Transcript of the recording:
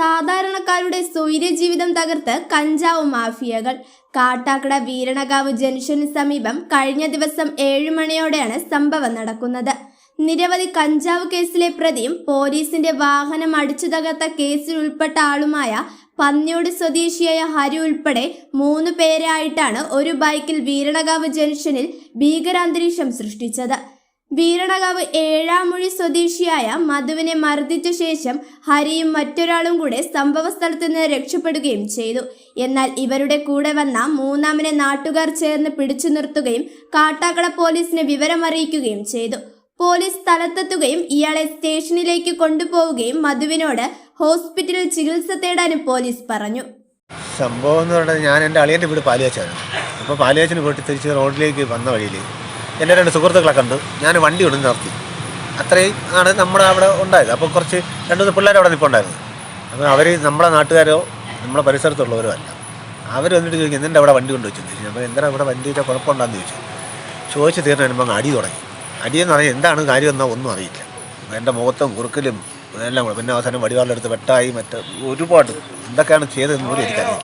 സാധാരണക്കാരുടെ സ്വൈര്യ ജീവിതം തകർത്ത് കഞ്ചാവ് മാഫിയകൾ. കാട്ടാക്കട വീരണകാവ് ജംഗ്ഷന് സമീപം കഴിഞ്ഞ ദിവസം ഏഴു മണിയോടെയാണ് സംഭവം നടക്കുന്നത്. നിരവധി കഞ്ചാവ് കേസിലെ പ്രതിയും പോലീസിന്റെ വാഹനം അടിച്ചു തകർത്ത കേസിൽ ഉൾപ്പെട്ട ആളുമായ പന്നിയോട് സ്വദേശിയായ ഹരി ഉൾപ്പെടെ മൂന്ന് പേരായിട്ടാണ് ഒരു ബൈക്കിൽ വീരണകാവ് ജംഗ്ഷനിൽ ഭീകരാന്തരീക്ഷം സൃഷ്ടിച്ചത്. വീരണകാവ് ഏഴാമൊഴി സ്വദേശിയായ മധുവിനെ മർദ്ദിച്ച ശേഷം ഹരിയും മറ്റൊരാളും കൂടെ സംഭവ സ്ഥലത്ത് നിന്ന് രക്ഷപ്പെടുകയും ചെയ്തു. എന്നാൽ ഇവരുടെ കൂടെ വന്ന മൂന്നാമനെ നാട്ടുകാർ ചേർന്ന് പിടിച്ചു നിർത്തുകയും കാട്ടാക്കട പോലീസിനെ വിവരമറിയിക്കുകയും ചെയ്തു. പോലീസ് സ്ഥലത്തെത്തുകയും ഇയാളെ സ്റ്റേഷനിലേക്ക് കൊണ്ടുപോവുകയും മധുവിനോട് ഹോസ്പിറ്റലിൽ ചികിത്സ തേടാനും പോലീസ് പറഞ്ഞു. സംഭവം എന്ന് പറഞ്ഞാൽ ഞാൻ എന്റെ അളിയന്റെ വീട് പാലിയാച്ചാണ് അപ്പോൾ പാലിയാച്ചിന് പോയിട്ട് തിരിച്ച് റോഡിലേക്ക് വന്ന വഴിയിൽ എന്റെ രണ്ട് സുഹൃത്തുക്കളെ കണ്ടു ഞാൻ വണ്ടി കൊണ്ട് നിർത്തി. അത്രയും ആണ് നമ്മുടെ അവിടെ ഉണ്ടായത്. അപ്പോൾ കുറച്ച് രണ്ട് മൂന്ന് പിള്ളേർ അവിടെ നിൽപ്പുണ്ടായിരുന്നു അപ്പോൾ അവർ നമ്മുടെ നാട്ടുകാരോ നമ്മളെ പരിസരത്തുള്ളവരോ അല്ല അവർ വന്നിട്ട് ചോദിക്കും എന്തിന്റെ അവിടെ വണ്ടി കൊണ്ട് വെച്ചു ചോദിച്ചു. അപ്പോൾ എന്താ ഇവിടെ വണ്ടി വെച്ചാൽ കുഴപ്പമുണ്ടാന്ന്? ചോദിച്ചു. ചോദിച്ച് തീർന്നു കഴിയുമ്പോൾ അടി തുടങ്ങി. അടിയെന്ന് പറഞ്ഞാൽ എന്താണ് കാര്യം കാര്യമെന്നോ ഒന്നും അറിയില്ല. എന്റെ മുഖത്തും കുറുക്കിലും എല്ലാം കൂടെ പിന്നെ അവസാനം വടിവാളെടുത്ത് വെട്ടായി മറ്റേ ഒരുപാട് എന്തൊക്കെയാണ് ചെയ്തതെന്ന് പോലും എനിക്കറിയാം